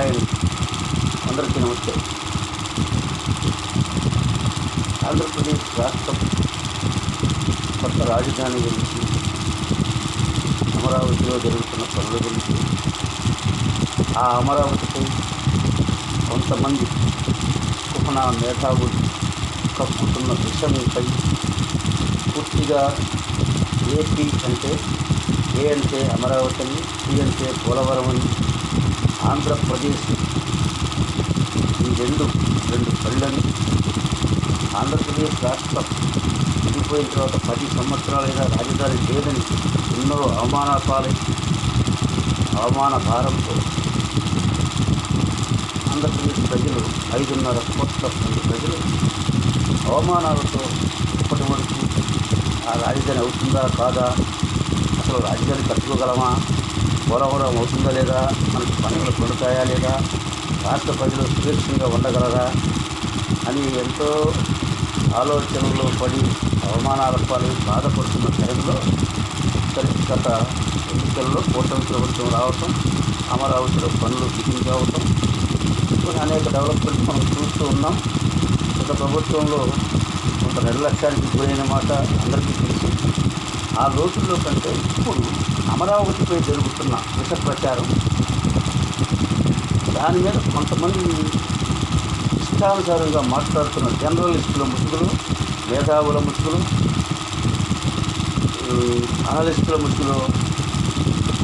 Hi అందరికీ నమస్తే. ఆంధ్రప్రదేశ్ రాష్ట్రం కొత్త రాజధాని గురించి అమరావతిలో జరుగుతున్న పనుల గురించి ఆ అమరావతిపై కొంతమంది కుహన మేధావులు కక్కుతున్న విషయంపై పూర్తిగా ఏపీ అంటే ఏ అంటే అమరావతిని పి అంటే పోలవరం అని ఆంధ్రప్రదేశ్. ఈ రెండు రెండు పళ్ళని ఆంధ్రప్రదేశ్ రాష్ట్రం విడిపోయిన తర్వాత పది సంవత్సరాలైనా రాజధాని లేదని ఎన్నో అవమాన పాలై అవమాన భారంతో ఆంధ్రప్రదేశ్ ప్రజలు ఐదున్నర కోట్ల మంది ప్రజలు అవమానాలతో ఇప్పటి వరకు ఆ రాజధాని అవుతుందా కాదా? అసలు రాజధాని కట్టుకోగలమా పోలవరం అవుతుందా లేదా? మనకి పనులు కొడుతాయా లేదా? రాష్ట్ర ప్రజలు సురక్షితంగా ఉండగలరా? అని ఎంతో ఆలోచనలో పడి అవమానాల పాలు బాధపడుతున్న టైంలో గత ఎన్నికల్లో కూటమి ప్రభుత్వం రావటం అమరావతిలో పనులు బిగిన్ కావటం అనేక డెవలప్మెంట్స్ మనం చూస్తూ ఉన్నాం. గత ప్రభుత్వంలో కొంత నిర్లక్ష్యానికి గురైన మాట అందరికీ ఆ రోజుల్లో కంటే ఇప్పుడు అమరావతిపై జరుగుతున్న విష ప్రచారం దాని మీద కొంతమంది ఇష్టానుసారంగా మాట్లాడుతున్న జర్నలిస్టుల ముసుగులు మేధావుల ముసుగులు అనలిస్టుల ముసుగులు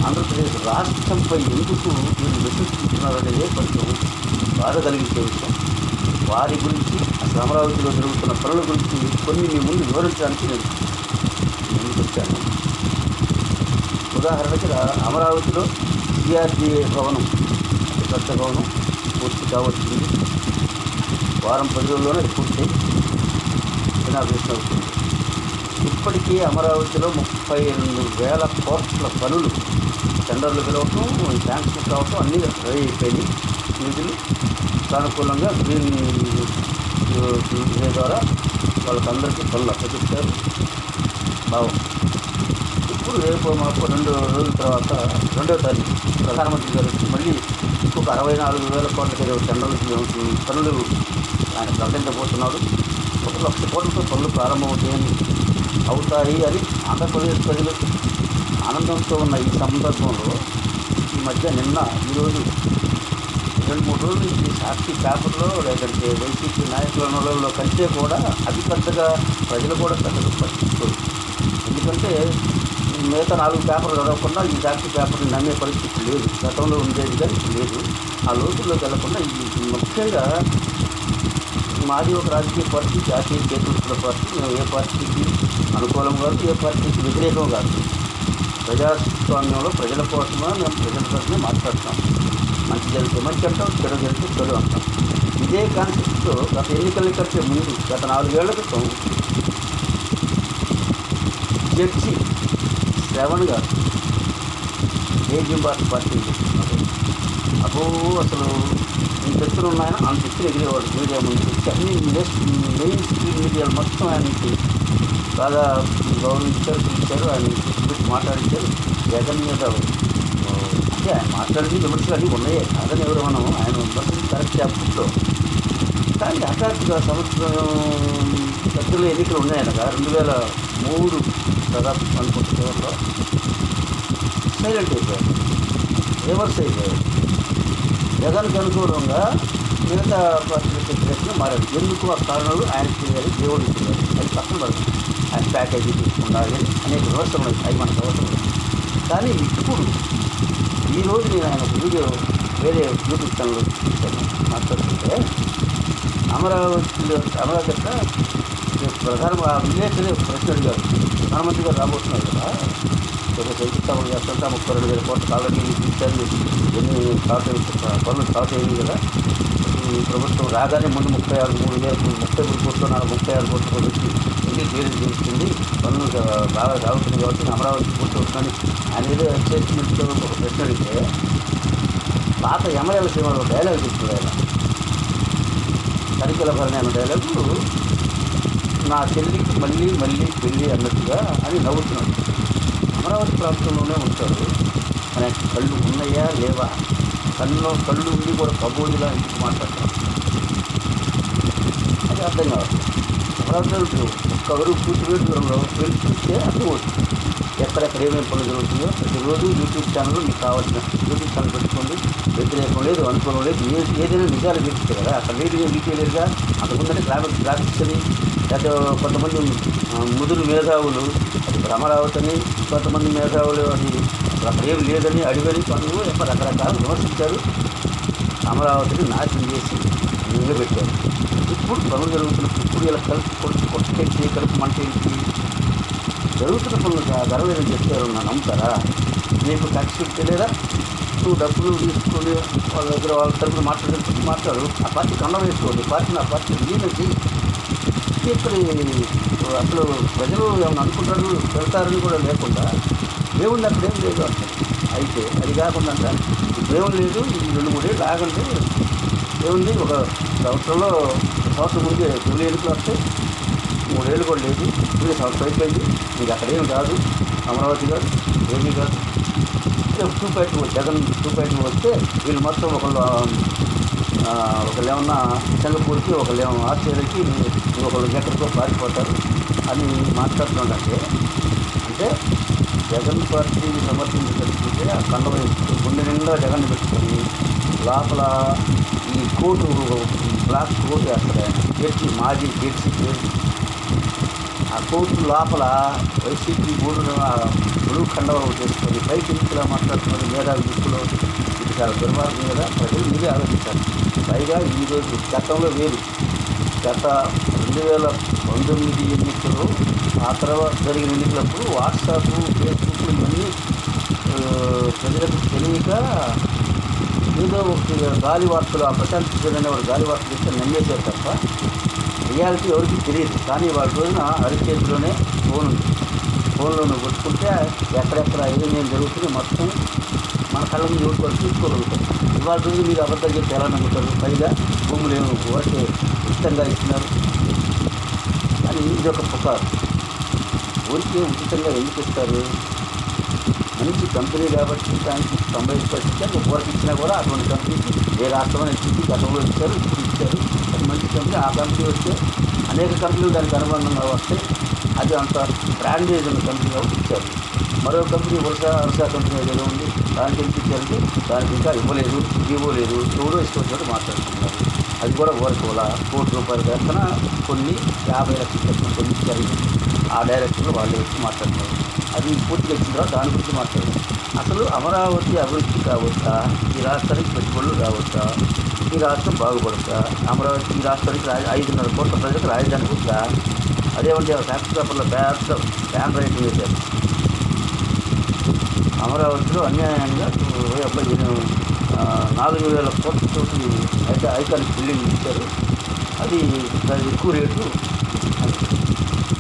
ఆంధ్రప్రదేశ్ రాష్ట్రంపై ఎందుకు వీరు విశ్వసిస్తున్నారనేదే కొంచెం బాధ కలిగించే విషయం. వారి గురించి అసలు అమరావతిలో జరుగుతున్న పనుల గురించి కొన్ని మీ ముందు వివరించడానికి నేను ముందుకు ఉదాహరణకి అమరావతిలో సిఆర్డీఏ భవనం అతి పెద్ద భవనం పూర్తి కావచ్చింది వారం పది రోజుల్లోనే అది పూర్తి ఇనాగ్రేషన్ అవుతుంది. ఇప్పటికీ అమరావతిలో ముప్పై రెండు వేల కోట్ల పనులు టెండర్లు పిలవటం శాంక్షన్ కావటం అన్నీ రెడీ అయిపోయినాయి. నిధులు సానుకూలంగా గ్రీన్ ద్వారా వాళ్ళకందరికీ పనులు అప్పచెప్పారు. భావం ఇప్పుడు రేపు మాకు రెండు రోజుల తర్వాత రెండో తారీఖు ప్రధానమంత్రి గారు మళ్ళీ ఇంకొక అరవై నాలుగు వేల కోట్ల ఏదో టెండర్లు పనులు ఆయన ప్రకటించబోతున్నాడు ఒక లక్ష కోట్లతో పనులు ప్రారంభమవుతాయని అవుతాయి అని ఆంధ్రప్రదేశ్ ప్రజలు ఆనందంతో ఉన్న ఈ సందర్భంలో ఈ మధ్య నిన్న ఈరోజు రెండు మూడు రోజుల నుంచి సాక్షి పేపర్లో లేదంటే వైసీపీ నాయకుల నోళ్ళలో కంటే కూడా అది పెద్దగా ప్రజలు కూడా పెద్దగా పట్టించుకోరు ఎందుకంటే మిగతా నాలుగు పేపర్లు చదవకుండా ఈ జాతీయ పేపర్ని నమ్మే పరిస్థితి లేదు. గతంలో ఉండేది కానీ ఇప్పుడు లేదు. ఆ లోతుల్లోకి వెళ్ళకుండా ముఖ్యంగా మాది ఒక రాజకీయ పార్టీ జాతీయ చేతుల పార్టీ. మేము ఏ పార్టీకి అనుకూలం కాదు ఏ పార్టీకి వ్యతిరేకం కాదు. ప్రజాస్వామ్యంలో ప్రజల కోసమే మేము ప్రజల కోసమే మాట్లాడతాం. మంచి జరిగితే మంచి అంటాం చెడు జరిగితే చెడు అంటాం. ఇదే కాన్సెప్ట్తో గత ఎన్నికల కంటే ముందు గత నాలుగేళ్ళ క్రితం జడ్జి శ్రవణ్ గారు ఏజిఎం పార్టీ పార్టీ చేస్తున్నారు అబ్బో అసలు ఇంత ఎత్తులు ఉన్నాయని అంత ఎత్తులు ఎగిరేవాడు మీడియా ముందు. అన్ని మెయిన్ స్ట్రీమ్ మీడియాలు మొత్తం ఆయనకి బాగా గౌరవించారు పిలిచారు ఆయన పెట్టి మాట్లాడించారు. జగన్ మీద అంటే ఆయన మాట్లాడింది విమర్శలు అన్నీ ఉన్నాయి. అదని ఎవరు మనం? ఆయన విమర్శలు కరెక్ట్ చేపట్లో కానీ హఠాత్తుగా సంవత్సరం పెద్దలు ఎన్నికలు ఉన్నాయనగా రెండు వేల మూడు దాదాపు అనుకుంటున్న సైలెంట్ అయిపోయారు రివర్స్ అయిపోయారు జగన్కి అనుకూలంగా మిగతా పార్టీ వ్యతిరేకంగా మారాడు ఎందుకు ఆ కారణాలు ఆయన చేయాలి దేవుడు చేయాలి అది పక్కన పడదు ఆయన ప్యాకేజీ తీసుకుండాలి అనేక వ్యవస్థలు ఉన్నాయి. అవి మనకు అవసరం కానీ ఇప్పుడు ఈరోజు నేను ఆయన వీడియో వేరే యూట్యూబ్ ఛానల్ చూశాను. మాట్లాడుతుంటే అమరావతిలో అమరావతి యొక్క ప్రధాన ఆ విలేకరే ప్రశ్న అడిగారు. ప్రధానమంత్రి గారు రాబోతున్నారు కదా. ఒక శంకుస్థాపన చేస్తుంటే ముప్పై రెండు వేల కోట్ల ఆల్రెడీ తీర్చాలి ఎన్ని స్టార్ట్ పనులు స్టార్ట్ అయ్యింది కదా. ఈ ప్రభుత్వం రాగానే ముందు ముప్పై ఆరు మూడు వేల ముప్పై మూడు కోట్లు నాలుగు ముప్పై ఆరు కోట్లు వచ్చి ఎన్ని క్లియర్ చేస్తుంది పనులు బాగా సాగుతుంది కాబట్టి అమరావతి పూర్తి వస్తుందని ఆయన ఏదో అడ్జస్ట్మెంట్తో ఒక ప్రశ్న అడిగితే పాత ఎమరాల సినిమాలో డైలాగ్ చెప్తుంది ఆయన. తనిఖీల భరణి అన్న డైలాగు నా చెల్లికి మళ్ళీ మళ్ళీ పెళ్ళి అన్నట్టుగా అని నవ్వుతున్నాడు. అమరావతి ప్రాంతంలోనే ఉంటాడు. మన కళ్ళు ఉన్నాయా లేవా? కళ్ళు కళ్ళు ఉండి కూడా కబోదిలా ఇంటికి మాట్లాడతాం అది అర్థం కావాలి అమరావతి ఒక్కరు పూర్తి వేడి వెళ్ళి చూస్తే అర్థం అవుతుంది. ఎక్కడెక్కడ ఏమేమి పనులు జరుగుతుందో ప్రతిరోజు యూట్యూబ్ ఛానల్ మీకు కావాల్సిన యూట్యూబ్ ఛానల్ పెట్టుకోండి. వ్యతిరేకం లేదు అనుకూలం లేదు. ఏ ఏదైనా నిజాలు చూపిస్తారు కదా అక్కడ లేదు డీటెయిల్గా అంతకుముందంటే గ్రాఫిక్స్ గ్రాఫిక్స్ అని లేకపోతే కొంతమంది ముదురు మేధావులు అది ఇప్పుడు అని కొంతమంది మేధావులు అని అక్కడ ఏం లేదని అడిగని పనులు ఎక్కడ రకరకాల విమర్శించారు. అమరావతిని నాశనం చేసి నిలబెట్టారు. ఇప్పుడు పనులు జరుగుతున్నప్పుడు ఇప్పుడు ఇలా కలిపి కొట్టి కొట్టేసి కలుపు మంటేసి జరుగుతున్న పనులు జరగలేదని చెప్పారు నా నమ్ముతారా? నీకు ట్యాక్స్ తెలియదా? నువ్వు డబ్బులు తీసుకొని వాళ్ళ దగ్గర వాళ్ళ తరపున మాట్లాడే మాట్లాడు. ఆ పార్టీ కండం వేసుకోండి. పార్టీని ఆ పార్టీ విలీనం ఇక్కడ అసలు ప్రజలు ఏమైనా అనుకుంటారు వెళ్తారని కూడా లేకుండా దేవుడిని అక్కడ ఏం లేదు అంటే అయితే అది కాకుండా అంటారు ఇప్పుడు లేదు ఈ రెండు మూడేళ్ళు ఆగండి. ఏముంది ఒక సంవత్సరంలో సంవత్సరం ముందే తొలి ఎన్నికలు వస్తాయి మూడేళ్ళు కూడా లేదు. మీరు సంవత్సరం అయిపోయింది. మీరు అక్కడేం కాదు. అమరావతి కాదు ఏమీ కాదు. Two point Jagan two point వస్తే వీళ్ళు మొత్తం ఒకళ్ళు ఒకళ్ళేమన్నా ఒకళ్ళు ఏమన్నా సింగపూర్కి ఒకళ్ళు ఏమో ఆస్ట్రేలియాకి ఇంకొకళ్ళు ఎక్కడికో పారిపోతారు అని మాట్లాడుతున్నాడంటే అంటే జగన్ పార్టీని సమర్థించగలిగితే ఆ కండ గుండె నిండా జగన్ పెట్టుకొని లోపల ఈ కోటు బ్లాక్ కోటు అక్కడ ఆయన. జడ్జి మాజీ జడ్జి ఆ కోర్టు లోపల వైసీపీ మూడు బ్లూ కండవ చేసుకొని పైకి ఇంట్లో మాట్లాడుతున్నారు మేధావి దిక్కులో ఇది చాలా దుర్మార్గం కదా ప్రజలు మీరే ఆలోచించాలి పైగా ఈరోజు గతంలో వేరు. గత రెండు వేల పంతొమ్మిది ఎన్నికలు ఆ తర్వాత జరిగిన ఎన్నికలప్పుడు వాట్సాప్ ఫేస్బుక్ ఇవన్నీ ప్రజలకు తెలియక ఏదో ఒక గాలి వార్తలు ఆ ప్రశాంత్ కిషోర్ అనేవాడు గాలి వార్తలు ఇస్తే నమ్మేశారు తప్ప రియాలిటీ ఎవరికి తెలియదు. కానీ వాళ్ళ రోజున అరిచేతిలోనే ఫోన్ ఉంది. ఫోన్లోనే కొట్టుకుంటే ఎక్కడెక్కడ ఏమేమి జరుగుతుంది మొత్తం మన కళ్ళ ముందు చూడుకొని చూసుకోగలుగుతాం ఇవాళ రోజు మీరు అబద్ధం చెప్పి ఎలా నమ్ముతారు? పైగా భూములు ఏమో ఊరికే ఉచితంగా ఇస్తున్నారు. అని ఇది ఒక పుకారు. ఊరికే ఉచితంగా ఎందుకు ఇస్తారు? మంచి కంపెనీ కాబట్టి దానికి తొంభై పర్సెంట్ ఊరికి ఇచ్చినా కూడా అటువంటి కంపెనీకి ఏ రాష్ట్రమైన ఇచ్చింది గతంలో ఇచ్చారు ఇప్పుడు ఇచ్చారు. మంచి కంపెనీ ఆ కంపెనీ వస్తే అనేక కంపెనీలు దానికి అనుబంధంగా వస్తాయి అది అంత బ్రాండేజ్ ఉన్న కంపెనీ కాబట్టి ఇచ్చారు. మరో కంపెనీ వరుస వరుస కంపెనీ ఏదో ఉంది. దానికి ఎంత ఇచ్చారంటే దానికి ఇంకా ఇవ్వలేదు ఇవ్వలేదు ఎవరో ఇష్టం మాట్లాడుతున్నారు. అది కూడా ఊరకోల కోటి రూపాయల వేతన కొన్ని యాభై లక్షల వేతన కొన్ని ఇచ్చారు ఆ డైరెక్టర్లు వాళ్ళు వచ్చి మాట్లాడుతున్నారు. అది పూర్తిగా వచ్చిన తర్వాత దాని గురించి మాట్లాడారు అసలు అమరావతి అభివృద్ధి కావచ్చా? ఈ రాష్ట్రానికి పెట్టుబడులు కావచ్చా? ఈ రాష్ట్రం బాగుపడతా అమరావతి ఈ రాష్ట్రానికి రాజ ఐదున్నర కోట్ల ప్రజలకు రాజధాని ఉందా అదేమంటే ఫ్యాక్స్ పేపర్లో పెద్ద ఫ్యాన్ రైటింగ్ వేశారు. అమరావతిలో అన్యాయంగా ఓ అబ్బాయి నేను, నాలుగు వేల కోట్ల కోట్లతో అయితే ఐకానిక్ బిల్డింగ్ ఇచ్చారు. అది దాని ఎక్కువ రేటు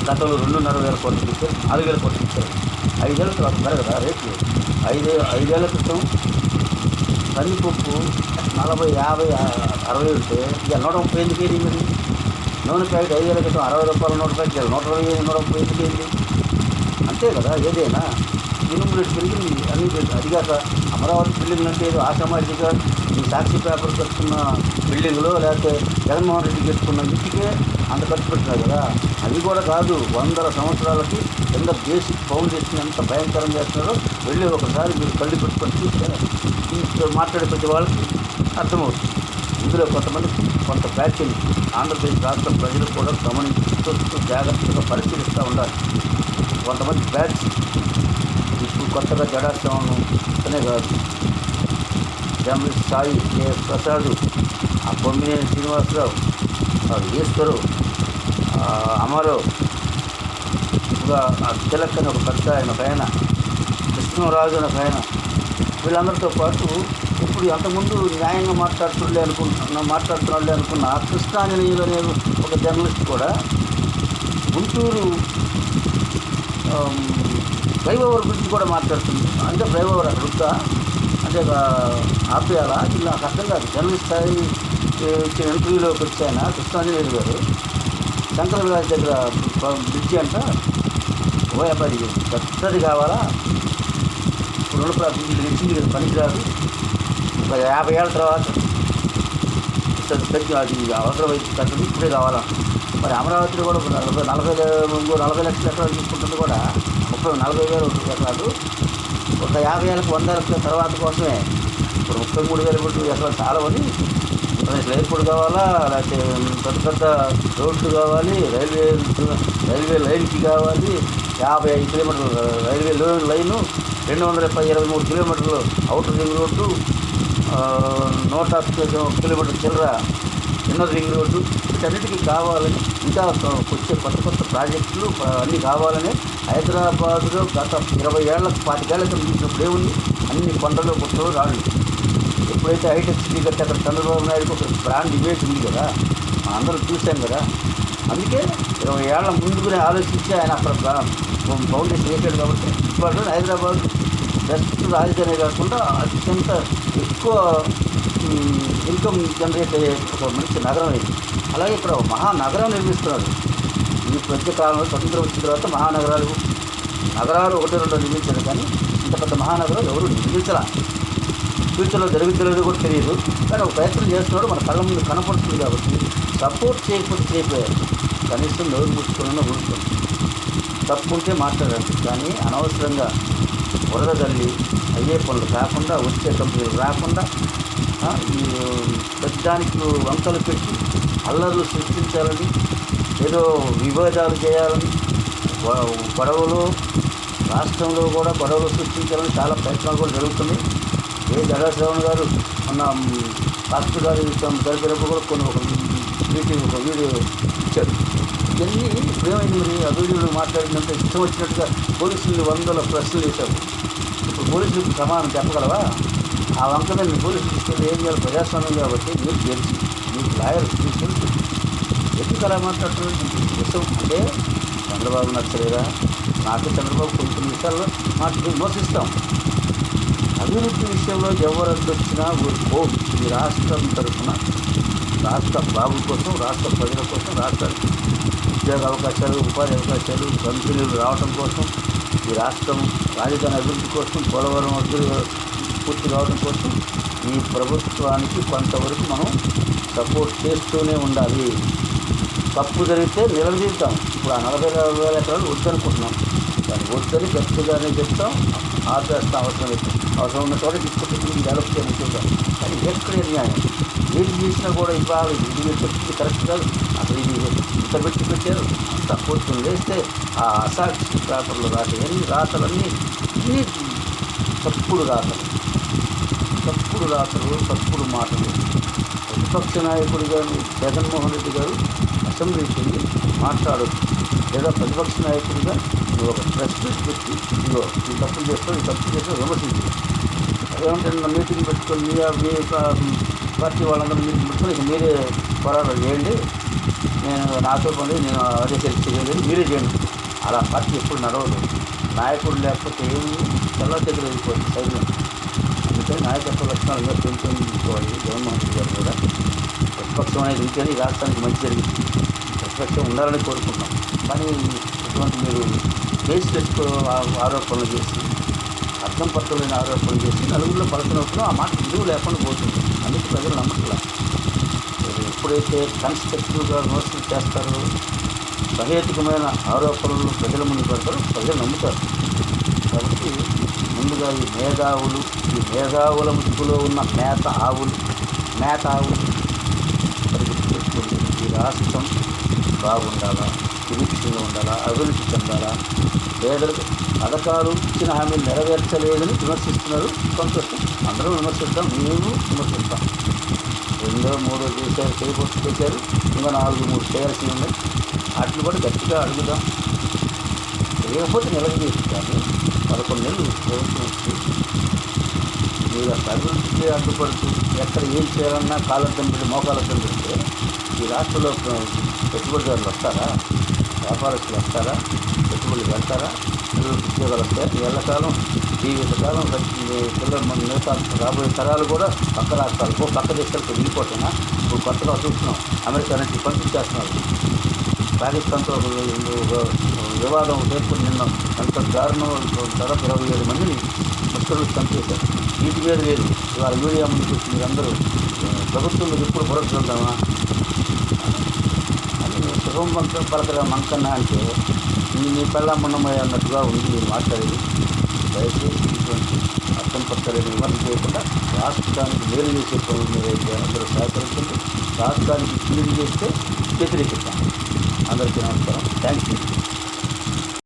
గతంలో రెండున్నర వేల కోట్లు ఇచ్చారు నాలుగు వేల కోట్లు ఇచ్చారు. ఐదేళ్ళ తర్వాత కదా రేట్లు. ఐదే ఐదేళ్ళ క్రితం కందిపప్పు నలభై యాభై అరవై ఉంటే ఇక నూట ముప్పై ఎందుకు ఏంది మరి? నూనె ప్యాకెట్ వేల క్రితం అరవై రూపాయల నూట ప్యాకెట్ నూట ఇరవై ఐదు నూట ముప్పై ఎందుకు ఏంది అంతే కదా ఏదైనా? మినిమం రేట్ పెరిగింది. అన్ని అది కాక అమరావతి బిల్డింగ్ అంటే ఏదో ఆటోమేటిక్గా ఈ సాక్షి పేపర్ కట్టుకున్న బిల్డింగ్లో లేకపోతే జగన్మోహన్ రెడ్డి కట్టుకున్న ఇంటికే అంత ఖర్చు పెట్టినారు కదా. అది కూడా కాదు వందల సంవత్సరాలకి కింద బేసిక్ ఫౌండేషన్ ఎంత భయంకరంగా చేస్తున్నారో వెళ్ళి ఒకసారి మీరు కళ్ళు పెట్టుకొని చూస్తే ఇంట్లో మాట్లాడే ప్రతి వాళ్ళకి అర్థమవుతుంది. ఇందులో కొంతమంది కొంత వ్యాఖ్యలు ఆంధ్రప్రదేశ్ రాష్ట్ర ప్రజలు కూడా గమనిస్తూ జాగ్రత్తగా పరిశీలిస్తూ ఉండాలి. కొంతమంది బ్యాచ్ ఇప్పుడు కొత్తగా జడాశ్రమం అనే కాదు. జమ్మి సాయి కే. ప్రసాద్ ఆ బొమ్మినేని శ్రీనివాసరావు ఆ ఈశ్వరు అమరు ఇంకా ఆ తిలక్ అని ఒక పెద్ద ఆయన ఒక ఆయన కృష్ణరాజు అని ఒక ఆయన వీళ్ళందరితో పాటు ఇప్పుడు అంతకుముందు న్యాయంగా మాట్లాడుతుండే అనుకుంటున్న మాట్లాడుతున్నాళ్ళే అనుకున్న కృష్ణాంజనేయులు అనే ఒక జర్నలిస్ట్ కూడా గుంటూరు ఫ్లైఓవర్ గురించి కూడా మాట్లాడుతుంది అంటే ఫ్లైఓవర్ అక్కడ అంటే ఆపేయాలా ఇది నాకు అర్థం కాదు. జర్నలిస్ట్ స్థాయి ఇచ్చిన ఇంటర్వ్యూలోకి వచ్చాయన కృష్ణాంజనేయులు గారు. శంకర విలాస్ దగ్గర బ్రిడ్జి అంట ఓ అబ్బాయి పెద్దది కావాలా? ఇప్పుడు ప్రాంతం ఇచ్చింది కదా పనికిరాదు. ఒక యాభై ఏళ్ళ తర్వాత తగ్గి పెట్టి అది అవసరమైతే కట్టడం ఇప్పుడే కావాలా మరి అమరావతిలో కూడా ఒక నలభై నలభై ఇంకో నలభై లక్షల ఎకరాలు తీసుకుంటుంది కూడా ముప్పై నలభై వేలు ఎకరాలు. ఒక యాభై ఏళ్ళకి వంద లక్షల తర్వాత కోసమే. ఇప్పుడు ముప్పై మూడు వేల కోట్లు ఎకరాలు చాలా ఎయిర్పోర్ట్ కావాలా? లేకపోతే పెద్ద పెద్ద రోడ్లు కావాలి రైల్వే రైల్వే లైన్కి కావాలి. యాభై ఐదు కిలోమీటర్లు రైల్వే లైన్ లైను రెండు వందల పై ఇరవై మూడు కిలోమీటర్లు అవుటర్ రింగ్ రోడ్డు నూట కిలోమీటర్ చిల్లర ఇన్నర్ రింగ్ రోడ్డు. వీటన్నిటికీ కావాలని ఇంకా వచ్చే కొత్త కొత్త ప్రాజెక్టులు అన్నీ కావాలని హైదరాబాద్లో గత ఇరవై ఏళ్ళ పాతికేళ్ళ క్రితం చూసినప్పుడు ఉంది. అన్ని కొండలు గుట్టలు రాళ్ళు ఎప్పుడైతే హైటెక్ సిటీ కట్టి అక్కడ చంద్రబాబు నాయుడుకి ఒక బ్రాండ్ ఇమేజ్ ఉంది కదా అందరూ చూసాం కదా. అందుకే ఇరవై ఏళ్ళ ముందుకునే ఆలోచించి ఆయన అక్కడ ఫౌండేషన్ వేసాడు కాబట్టి ఇవాళ హైదరాబాద్ బెస్ట్ రాజధాని కాకుండా అత్యంత ఎక్కువ ఇన్కమ్ జనరేట్ అయ్యే ఒక మంచి నగరం ఇది. అలాగే ఇక్కడ మహానగరం నిర్మిస్తున్నారు. ఈ మధ్య కాలంలో స్వతంత్రం వచ్చిన తర్వాత మహానగరాలు నగరాలు ఒకటి రెండు నిర్మించారు కానీ ఇంత పెద్ద మహానగరం ఎవరు నిర్మించరా ఫ్యూచర్లో జరుగుతున్నది కూడా తెలియదు. కానీ ఒక ప్రయత్నం చేస్తున్నాడు. మన కళ్ళ ముందు కనపడుతుంది కాబట్టి సపోర్ట్ చేయకపోతే చేయకపోయారు. కనీసం నోరు ముట్టుకున్న ఊరుతుంది తప్పు ఉంటే మాట్లాడండి కానీ అనవసరంగా బురద తల్లి అయ్యే పనులు కాకుండా వచ్చే కంపెనీలు రాకుండా ఈ పెద్దానికి వంకలు పెట్టి అల్లర్లు సృష్టించాలని ఏదో విభేదాలు చేయాలని గొడవలు రాష్ట్రంలో కూడా గొడవలు సృష్టించాలని చాలా ప్రయత్నాలు కూడా జరుగుతున్నాయి. ఏ జగశ్రవణ్ గారు మన రాష్ట్ర గారు తమ జరిపినప్పుడు కూడా కొన్ని ఒక మీటింగ్ ఒక వీడియో ఇచ్చారు. ఇవన్నీ ఇప్పుడేమైంది మరి? ఆ వీడియోలో మాట్లాడినంత ఇష్టం వచ్చినట్టుగా పోలీసులు వందల ప్రశ్నలు వేశారు. పోలీసులకు సమానం చెప్పగలవా? ఆ వంక మీద మీ పోలీసులు తీసుకెళ్ళి ఏం చేయాలి ప్రజాస్వామ్యం కాబట్టి మీరు తెలుసు మీకు లాయర్ మీకు తెలుసు ఎందుకు అలా మాట్లాడుతున్నారు? విషయం అంటే చంద్రబాబు నచ్చలేదా? నాకు చంద్రబాబు కొన్ని కొన్ని విషయాల్లో మాట విమర్శిస్తాం. అభివృద్ధి విషయంలో ఎవరు వచ్చినా ఊరుకో ఈ రాష్ట్రం తరఫున రాష్ట్ర బాబు కోసం రాష్ట్ర ప్రజల కోసం రాష్ట్ర ఉద్యోగ అవకాశాలు ఉపాధి అవకాశాలు కంపెనీలు రావడం కోసం ఈ రాష్ట్రం రాజధాని అభివృద్ధి కోసం పోలవరం అభివృద్ధి పూర్తి కావడం కోసం ఈ ప్రభుత్వానికి కొంతవరకు మనం సపోర్ట్ చేస్తూనే ఉండాలి. తప్పు జరిగితే నిలదీద్దాం. ఇప్పుడు ఆ నలభై వేల ఎకరాలు వద్దనుకుంటున్నాం. దాన్ని వద్దని ఖచ్చితంగానే చెప్తాం. ఆపేస్తాం అవసరం లేదు. అవసరం ఉన్న చోట తీసుకుంటుంది డెవలప్ చేయడం చూద్దాం కానీ ఎక్కడ న్యాయం? ఏది చేసినా కూడా ఇవ్వాలి ఇది మీరు కరెక్ట్ కాదు. ఇది ఇంత పెట్టి పెట్టారు అంత పొద్దున్న వేస్తే ఆ అసాక్షి పేపర్లు రాసి అన్ని రాతలన్నీ అన్నీ తప్పుడు రాతలు తప్పుడు రాతలు తప్పుడు మాటలు ప్రతిపక్ష నాయకుడిగా జగన్మోహన్ రెడ్డి గారు అసెంబ్లీకి వెళ్ళి మాట్లాడొచ్చు లేదా ప్రతిపక్ష నాయకుడిగా నువ్వు ఒక ప్రెస్ మీట్ పెట్టి ఇదిగో ఈ తప్పులు చేస్తావు ఈ తప్పులు చేస్తావు విమర్శించు అదేమంటే మీటింగ్ పెట్టుకొని మీ మీ యొక్క పార్టీ వాళ్ళందరూ మీటింగ్ పెట్టుకొని ఇక మీరే పోరాటం చేయండి నేను నాతో పని నేను అదే చర్చ మీరే చేయండి. అలా పార్టీ ఎప్పుడు నడవదు. నాయకుడు లేకపోతే ఏమి చల్ల దగ్గర వెళ్ళిపోతుంది సైన్యం. అందుకని నాయకత్వ లక్షణాలు ఇంకా పెంచుకోవాలి. జగన్మోహన్ రెడ్డి గారు కూడా. ప్రతిపక్షం అనేది ఉంటేనే ఈ రాష్ట్రానికి మంచి జరిగింది. ప్రతిపక్షం ఉండాలని కోరుకుంటున్నాం. కానీ ఇటువంటి మీరు కేసు తెచ్చుకో ఆరోపణలు చేసి అర్థం పట్టలేని ఆరోపణలు చేసి నలుగురిలో పలకనప్పుడు ఆ మాట విలువ లేకుండా పోతుంది. అందుకు ప్రజలు నమ్మట్లేదు ఎప్పుడైతే కన్స్ట్రక్టివ్గా విమర్శలు చేస్తారో సహేతుకమైన ఆరోపణలు ప్రజల ముందు పెడతారు ప్రజలు నమ్ముతారు. కాబట్టి ముందుగా ఈ మేధావులు ఈ మేధావుల ముసుగులో ఉన్న మేత ఆవులు మేత ఆవులు మరి ఈ రాష్ట్రం బాగుండాలా? సుభిక్షంగా ఉండాలా? అభివృద్ధి చెందాలా? పేదలకు పథకాలు ఇచ్చిన హామీలు నెరవేర్చలేదని విమర్శిస్తున్నారు. సంతోషం అందరూ విమర్శిద్దాం మేము విమర్శిస్తాం రెండో మూడో చేశారు చేపట్టు చేశారు ఇంకా నాలుగు మూడు చేయాల్సి ఉన్నాయి. వాటిని కూడా గట్టిగా అడుగుదాం. లేకపోతే నిలవ చేస్తాను. పదకొండు నెలలు ప్రభుత్వం వచ్చి మీరు అసలు అభివృద్ధికి అడ్డుపడుతూ ఎక్కడ ఏం చేయాలన్నా కాలర్థం పెట్టి మోకాలర్థం పెడితే ఈ రాష్ట్రంలో పెట్టుబడిదారులు వస్తారా? వ్యాపారస్తులు వస్తారా? పెట్టుబడులు పెడతారా? ఉద్యోగాలు వస్తాయి? ఎల్లకాలం జీవితకాలం పిల్లలు మన మిగతా రాబోయే తరాలు కూడా పక్క రాష్ట్రాలకు పక్క దేశాలకు వెళ్ళిపోతున్నా. ఇప్పుడు కొత్తగా చూస్తున్నాం. అమెరికా నుంచి పంపించేస్తున్నారు. పాకిస్తాన్తో వివాదం పేర్కొని నిన్న అంత దారుణం దాదాపు ఇరవై ఏడు మందిని ముక్కలు చంపేశారు. వీటి మీద లేదు ఇవాళ మీడియా ముందుకు వచ్చి మీరందరూ ప్రభుత్వం ఎప్పుడు భరోసా ఉందామా అని శుభం పలకరా అంటే నీ నీ మొన్నమయ్య అన్నట్టుగా ఉంది మాట్లాడేది. దయచేసి ఇటువంటి అర్థం పక్కలేని విమర్శ చేయకుండా రాష్ట్రానికి మేలు చేసే పనుల మీద అందరూ సహకరించండి రాష్ట్రానికి కీడు చేస్తే వ్యతిరేకిస్తాం అందరికీ నమస్కారం థ్యాంక్ యూ